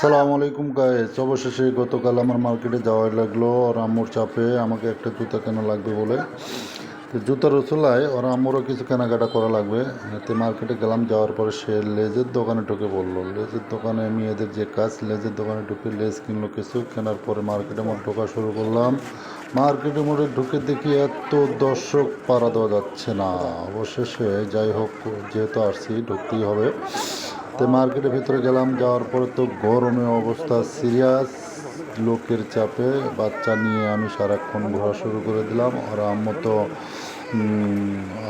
সালাম আলাইকুম গায়েস অবশেষে গতকাল আমার মার্কেটে যাওয়াই লাগল। ওর আম্মুর চাপে আমাকে একটা জুতা কেনা লাগবে বলে। তো জুতার রসুলায় ওর আম্মুরও কিছু কেনাকাটা করা লাগবে। তো মার্কেটে গেলাম, যাওয়ার পরে সে লেজের দোকানে ঢুকে বলল লেজের দোকানে মেয়েদের যে কাজ, লেজের দোকানে ঢুকে লেজ কিনলো কিছু। কেনার পরে মার্কেটে মধ্যে ঢোকা শুরু করলাম। মার্কেটে মধ্যে ঢুকে দেখি এত দর্শক পাড়া দেওয়া যাচ্ছে না। অবশেষে যাই হোক, যেহেতু আসছি, ঢুকতেই হবে। তো মার্কেটের ভিতরে গেলাম, যাওয়ার পরে তো গরমে অবস্থা সিরিয়াস, লোকের চাপে, বাচ্চা নিয়ে আমি সারাক্ষণ ঘোরা শুরু করে দিলাম। আর আম্মু তো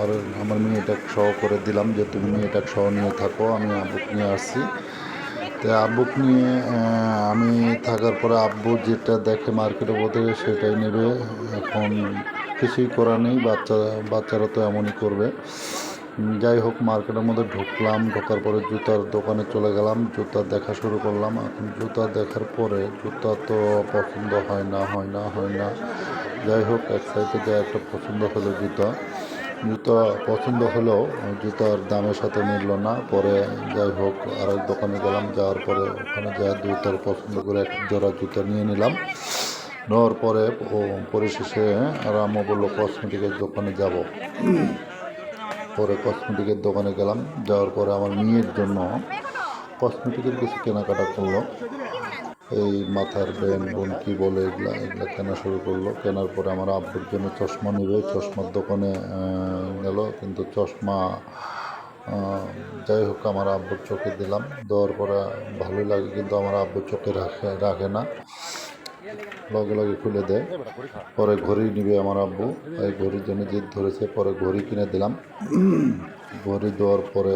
আর আমার মেয়েটাকে সহ করে দিলাম যে তুমি মেয়েটাকে সহ নিয়ে থাকো, আমি আব্বুক নিয়ে আসছি। তো আব্বুক নিয়ে আমি থাকার পরে আব্বু যেটা দেখে মার্কেটের মধ্যে সেটাই নেবে। এখন কিছুই করার নেই, বাচ্চা, বাচ্চারা তো এমনই করবে। যাই হোক, মার্কেটের মধ্যে ঢুকলাম, ঢোকার পরে জুতার দোকানে চলে গেলাম, জুতা দেখা শুরু করলাম। এখন জুতা দেখার পরে জুতা তো পছন্দ হয় না হয় না হয় না। যাই হোক, এক সাইডে যা একটা পছন্দ হলো জুতা। জুতা পছন্দ হলেও জুতার দামের সাথে মিলল না। পরে যাই হোক, আরেক দোকানে গেলাম, যাওয়ার পরে ওখানে যা জুতার পছন্দ করে এক জোড়া জুতা নিয়ে নিলাম। নেওয়ার পরে পরিশেষে আর আম্মু বলল কসমেটিকের দোকানে যাব। পরে কসমেটিকের দোকানে গেলাম। যাওয়ার পরে আমার মেয়ের জন্য কসমেটিকের কিছু কেনাকাটা করল। এই মাথার ব্যান বোন কী বলে এগুলা এগুলা কেনা শুরু করল। কেনার পরে আমার আব্বুর জন্য চশমা নেবে। চশমার দোকানে গেল। কিন্তু চশমা যাই হোক, আমার আব্বুর চোখে দিলাম। দেওয়ার পরে ভালোই লাগে, কিন্তু আমার আব্বুর চোখে রাখে রাখে না। লগে লগে খুলে দেয়। পরে ঘড়ি নিবে আমার আব্বু। এই ঘড়ির জন্য জিদ ধরেছে, পরে ঘড়ি কিনে দিলাম। ঘড়ি দেওয়ার পরে